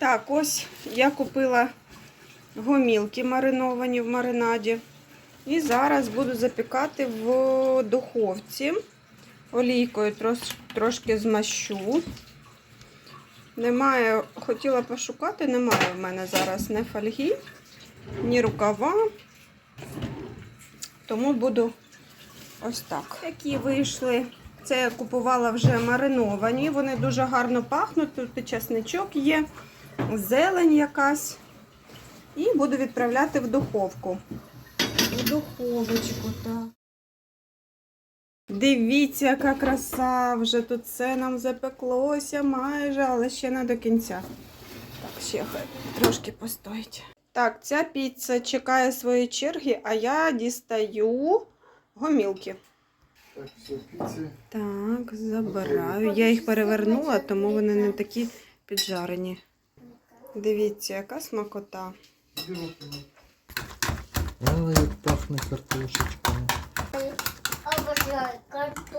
Так, ось я купила гомілки мариновані в маринаді. І зараз буду запікати в духовці. Олійкою трош- трошки змащу. Немає, хотіла пошукати, немає в мене зараз ні фольги, ні рукава. Тому буду ось так. Які вийшли. Це я купувала вже мариновані. Вони дуже гарно пахнуть. Тут і чесничок є, зелень якась. І буду відправляти в духовку. В духовочку, так. Дивіться, яка краса! Вже тут все нам запеклося майже, але ще не до кінця. Так, ще хай трошки постоїть. Так, ця піца чекає своєї черги, а я дістаю гомілки. Так, все, піці. Так, забираю. Я їх перевернула, тому вони не такі піджарені. Дивіться, яка смакота. Як пахне картошечками. Обожаю картошку.